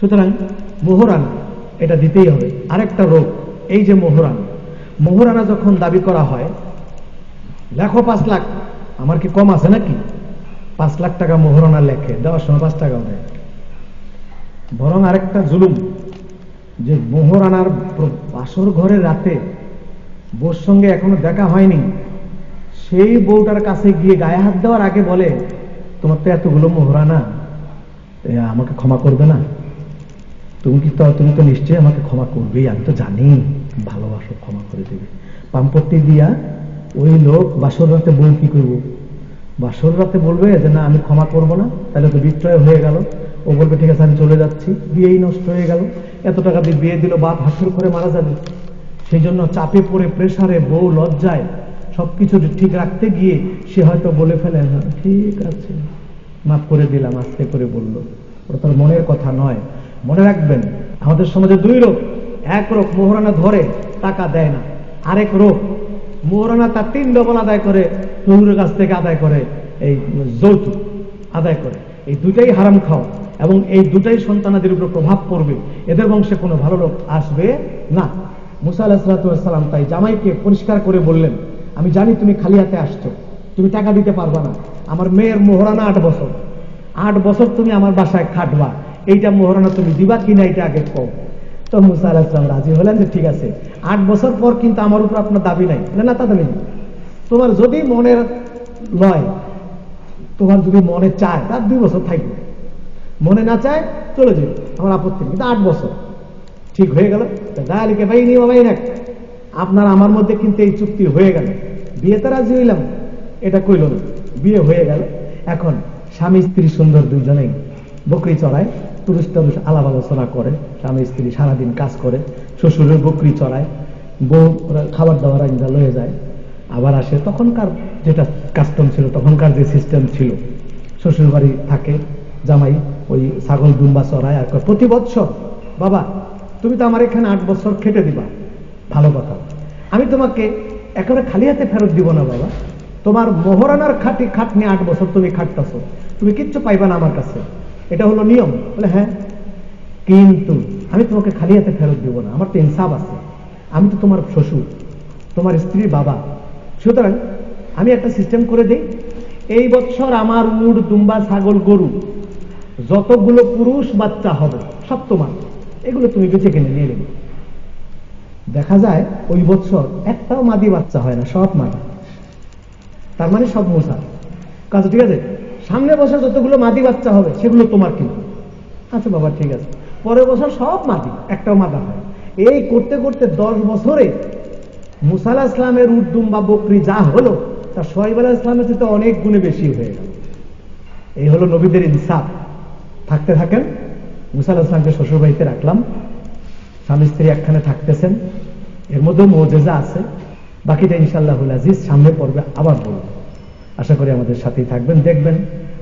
সুতরাং মোহরানা এটা দিতেই হবে। আরেকটা রোগ, এই যে মোহরানা। মোহরানা যখন দাবি করা হয়, লেখো পাঁচ লাখ। আমার কি কম আছে নাকি? পাঁচ লাখ টাকা মোহরানা লেখে, দেওয়ার সময় পাঁচ টাকাও দেয়। বরং আরেকটা জুলুম, যে মোহরানার বাসর ঘরে রাতে বউর সঙ্গে এখনও দেখা হয়নি। সেই বউটার কাছে গিয়ে গায়ে হাত দেওয়ার আগে বলে, তোমার তো এতগুলো মোহরানা আমাকে ক্ষমা করবে না। তুমি কি তো তুমি তো নিশ্চয়ই আমাকে ক্ষমা করবেই আমি তো জানি। ভালোবাসো ক্ষমা করে দেবে। পাম্পট্টি দিয়া ওই লোক বাসর রাতে বউ কি করব? বাসর রাতে বলবে যে না আমি ক্ষমা করব না তাহলে তো বিক্রয় হয়ে গেল। ও বলবে ঠিক আছে আমি চলে যাচ্ছি। বিয়েই নষ্ট হয়ে গেল। এত টাকা দিয়ে বিয়ে দিল বাপ হাসুর করে মারা যাবে। সেই জন্য চাপে পড়ে প্রেসারে বউ লজ্জায় সবকিছু ঠিক রাখতে গিয়ে সে হয়তো বলে ফেলে "হ্যাঁ, ঠিক আছে মাফ করে দিলাম। আস্তে করে বলল। ওটা তার মনের কথা নয়। মনে রাখবেন, আমাদের সমাজে দুই রোগ। এক রোগ মোহরানা ধরে, টাকা দেয় না। আরেক রোগ মোহরানা তার তিন ডবল আদায় করে শ্বশুরের কাছ থেকে আদায় করে, এই যৌতুক আদায় করে। এই দুটাই হারাম খাওয়া এবং এই দুটাই সন্তানাদের উপর প্রভাব পড়বে। এদের বংশে কোনো ভালো লোক আসবে না। মুসা আলাহিসাল্লাম তাই জামাইকে পরিষ্কার করে বললেন, আমি জানি তুমি খালি হাতে আসছো। তুমি টাকা দিতে পারবা না। আমার মেয়ের মোহরানা আট বছর। আট বছর তুমি আমার বাসায় খাটবা। এইটা মোহরানা তুমি দিবা কিনা এটা আগে কও। তো মুসা আলাহিসাম রাজি হলেন যে, ঠিক আছে। আট বছর পর কিন্তু আমার উপর আপনার দাবি নাই। না, তা নেই। তোমার যদি মনের লয়, তোমার যদি মনে চায়, তার দুই বছর থাকবে। মনে না চায়, চলে যাবে। আমার আপত্তি কিন্তু আট বছর। ঠিক হয়ে গেল। দায়ালিকে ভাই নিয়ে ভাই না আপনার আমার মধ্যে কিন্তু এই চুক্তি হয়ে গেল। বিয়েতে রাজি হইলাম। এটা কইল না। বিয়ে হয়ে গেল। এখন স্বামী, স্ত্রী, সুন্দর দুজনেই বকরি চড়ায়। তুরুষ তরুষ আলাপ আলোচনা করে, স্বামী, স্ত্রী সারাদিন কাজ করে, শ্বশুরের বকরি চড়ায়, বউ খাবার দাবার আইনটা লয়ে যায়, আবার আসে তখনকার যেটা কাস্টম ছিল, তখনকার যে সিস্টেম ছিল। শ্বশুর বাড়ি থাকে, জামাই ওই ছাগল দুম্বা চড়ায় আর প্রতি বৎসর, বাবা, তুমি তো আমার এখানে আট বছর খেটে দিবা। ভালো কথা। আমি তোমাকে একেবারে খালি হাতে ফেরত দিব না, বাবা। তোমার মোহরানার খাটি খাটনি আট বছর তুমি খাটতেছো। তুমি কিচ্ছু পাইবা না আমার কাছে। এটা হলো নিয়ম। বলে হ্যাঁ কিন্তু আমি তোমাকে খালি হাতে ফেরত দিব না। আমার তো ইনসাফ আছে। আমি তো তোমার শ্বশুর, তোমার স্ত্রীর বাবা। সুতরাং আমি একটা সিস্টেম করে দিই। এই বছর আমার উট দুম্বা ছাগল গরু। যতগুলো পুরুষ বাচ্চা হবে, সব তোমার। এগুলো তুমি বেঁচে কিনে নিয়ে নেবে। দেখা যায়, ওই বছর একটাও মাদি বাচ্চা হয় না, সব মাদি। তার মানে সব মশা। কাজ ঠিক আছে? সামনে বছর যতগুলো মাদি বাচ্চা হবে, সেগুলো তোমার কিন্তু আচ্ছা বাবা, ঠিক আছে। পরের বছর সব মাদি, একটাও মাদা হয়। এই করতে করতে দশ বছরে মুসালা ইসলামের উদ্দুম বা বকরি যা হলো তা সোহাইব আলাহ ইসলামের চেয়ে অনেক গুণে বেশি হয়ে গেল। এই হলো নবীদের ইনসাফ। থাকতে থাকেন মুসা আলাহ ইসলামকে শ্বশুর বাড়িতে রাখলাম। স্বামী স্ত্রী একখানে থাকতেছেন। এর মধ্যেও মৌজেজা আছে। বাকিটা ইনশাল্লাহুল আজিজ সামনে পড়বে আবার বলব। আশা করি আমাদের সাথেই থাকবেন। দেখবেন